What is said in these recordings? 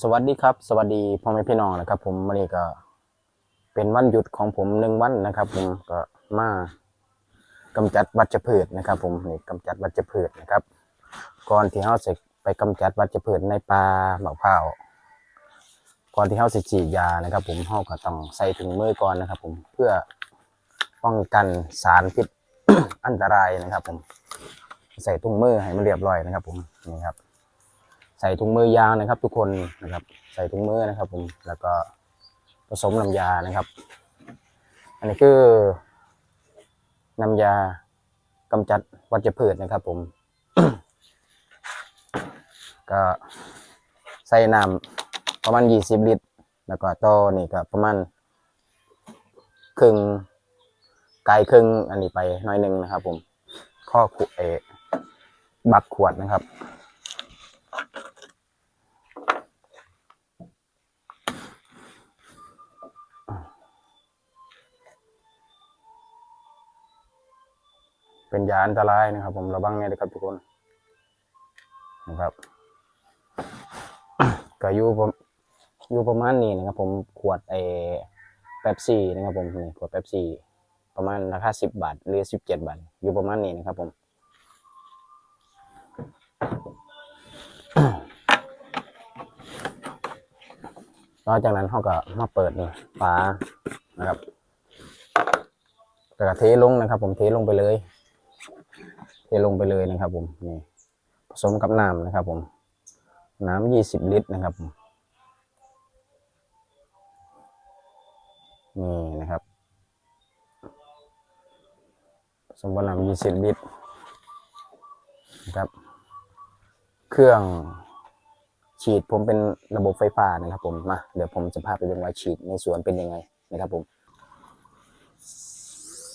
สวัสดีครับ สวัสดีพ่อแม่พี่น้องนะครับ ผมวันนี้ก็เป็นวันหยุดของผมหนึ่งวันนะครับ ผมก็มากำจัดวัชพืชนะครับ ผมนี่กำจัดวัชพืชนะครับ ก่อนที่เราจะไปกำจัดวัชพืชในป่าหมากพร้าก่อนที่เราจะฉีดยานะครับ ผมเราก็ต้องใส่ถุงมือก่อนนะครับ ผมเพื่อป้องกันสารพิษอันตรายนะครับ ผมใส่ถุงมือให้มันเรียบร้อยนะครับ ผมนี่ครับ ส่ถุงมือยางนะครับ ทุกคนนะครับ ใส่ถุงมือนะครับ ผมแล้วก็ผสมน้ำยานะครับ อันนี้คือน้ำยากำจัดวัชพืชนะครับ ผม ก็ใส่น้ำประมาณยี่สิบลิตร แล้วก็ต่อนี่ก็ประมาณครึ่งไกลครึ่งอันนี้ไปน้อยหนึ่งนะครับ ผมข้อขวดเอบักขวดนะครับ เป็นยาอันตรายนะครับ ผมระวังไงนะครับทุกคนนะครับก็อยู่ประอยู่ประมาณนี้นะครับ ผมขวดไอเป๊ปซี่นะครับผมนี่ขวดเป๊ปซี่ประมาณราคาสิบบาทหรือสิบเจ็ดบาทอยู่ประมาณนี้นะครับ ผมหลังจากนั้นเขาก็มาเปิดนี่ฝานะครับแล้วก็เทลงนะครับ ผมเทลงไปเลย เทลงไปเลยนะครับผมนี่ผสมกับน้ำนะครับผมน้ำยี่สิบลิตรนะครับผมนี่นะครับผสมกับน้ำยี่สิบลิตรนะครับ เครื่องฉีดผมเป็นระบบไฟฟ้านะครับผมมาเดี๋ยวผมจะพาไปดูว่าฉีดในสวนเป็นยังไงนะครับผม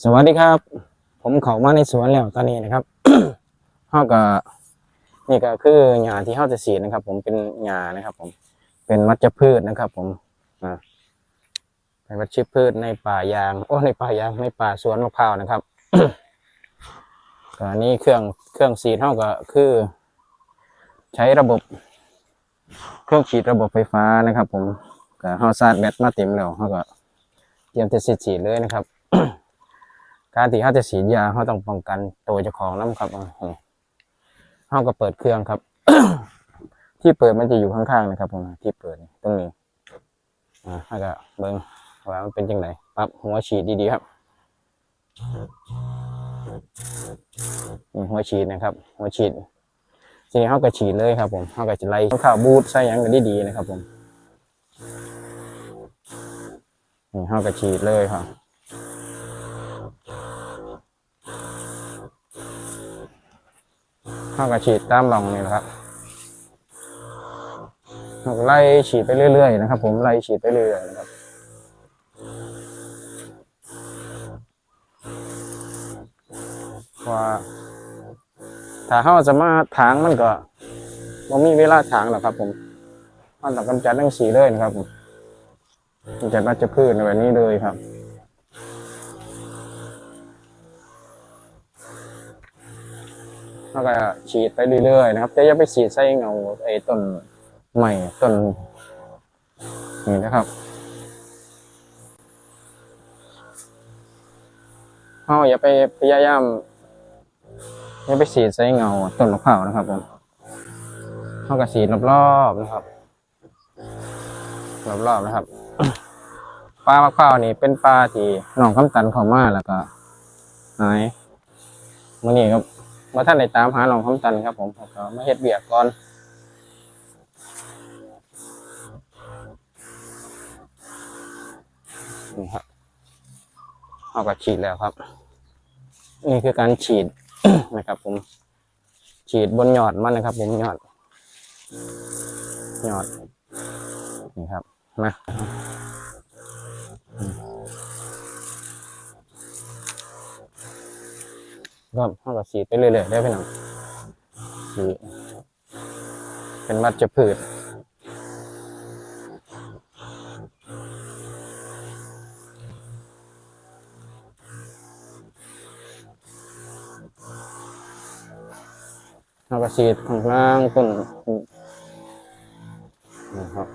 สวัสดีครับ ผมเข้ามาในสวนแล้วตอนนี้นะครับ เฮาก็นี่ก็คือหญ้าที่เฮาจะฉีดนะครับ ผมเป็นหญ้านะครับ ผม เป็นวัชพืชนะครับ ผมอ่าเป็นวัชพืชในป่ายางโอ้ในป่ายางในป่าสวนมะพร้าวนะครับก็อันนี้เครื่องเครื่องฉีดเฮาก็คือ ใช้ระบบ เครื่องฉีดระบบไฟฟ้านะครับ ผมก็เฮาชาร์จแบตมาเต็มแล้วเฮาก็เตรียมจะฉีดฉีดเลยนะครับ การที่เขาจะฉีดยาเขาต้องป้องกันตัวเจ้าของน้ำครับ อ่าเขาก็เปิดเครื่องครับ ที่เปิดมันจะอยู่ข้างๆนะครับผมที่เปิดตรงนี้อ่าเขาก็เบิ้งว่ามันเป็นจังไหนปรับหัวฉีดดีๆครับหัวฉีดนะครับ หัวฉีดทีนี้เขาก็ฉีดเลยครับ ผมเขาก็จะไล่ข้าวบูดใส่ยังกันดีๆนะครับ ผมนี่เขาก็ฉีดเลยครับ ข้าวกระฉีดตามหลองนี่นะครับไล่ฉีดไปเรื่อยๆนะครับ ผมไล่ฉีดไปเรื่อยๆนะครับว่าถ้าเขาจะมาถางมันก็บ่มีเวลาถางหรอกครับ ผมมันต้องกำจัดทั้งสีเลยนะครับผมกำจัดวัชพืชในแบบนี้เลยครับ แล้วก็ฉีดไปเรื่อยๆนะครับแต่อย่าไปฉีดใส่เงาไอ้ต้นใหม่ต้นนี่นะครับเราอย่าไปพยายามอย่าไปฉีดใส่เงาต้นมะพร้าวนะครับผมเราก็ฉีดรอบๆนะครับรอบๆนะครับปลามะพร้าวนี่เป็นปลาที่หนองคำตันเขามาแล้วก็หายมื่อนี้ครับ ว่าท่านได้ตามหาหลวงคำตันครับผมผมก็มาเฮ็ดเบียกก่อนนี่ครับเอาก็ฉีดแล้วครับ นี่คือการฉีดนะครับ ผม ฉีดบนยอดมันนะครับ ผมยอดยอดนี่ครับมา ก็เขาก็ฉีดไปเรื่อยๆได้พี่น้องฉีเป็นวัชพืชเราก็ฉีดข้างล่างต้นนะครับ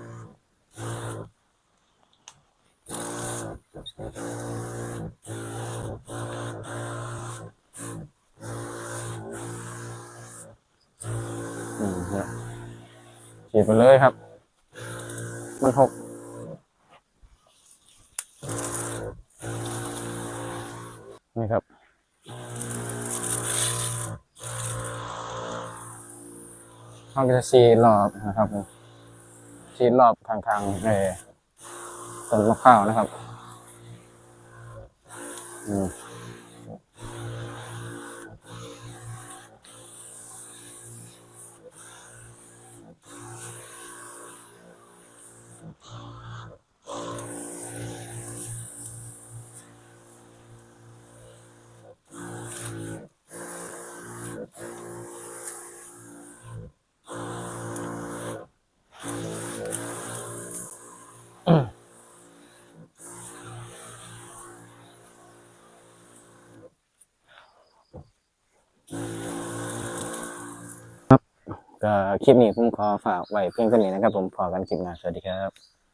ฉีดไปเลยครับ มันหกนี่ครับเขาก็จะชีดรอบนะครับผมชีดรอบทางทางเอต้นมะพร้าวนะครับ อืม ก็คลิปนี้ผมขอฝากไว้เพียงเท่านี้นะครับ ผมพอกันคลิปหน้าสวัสดีครับ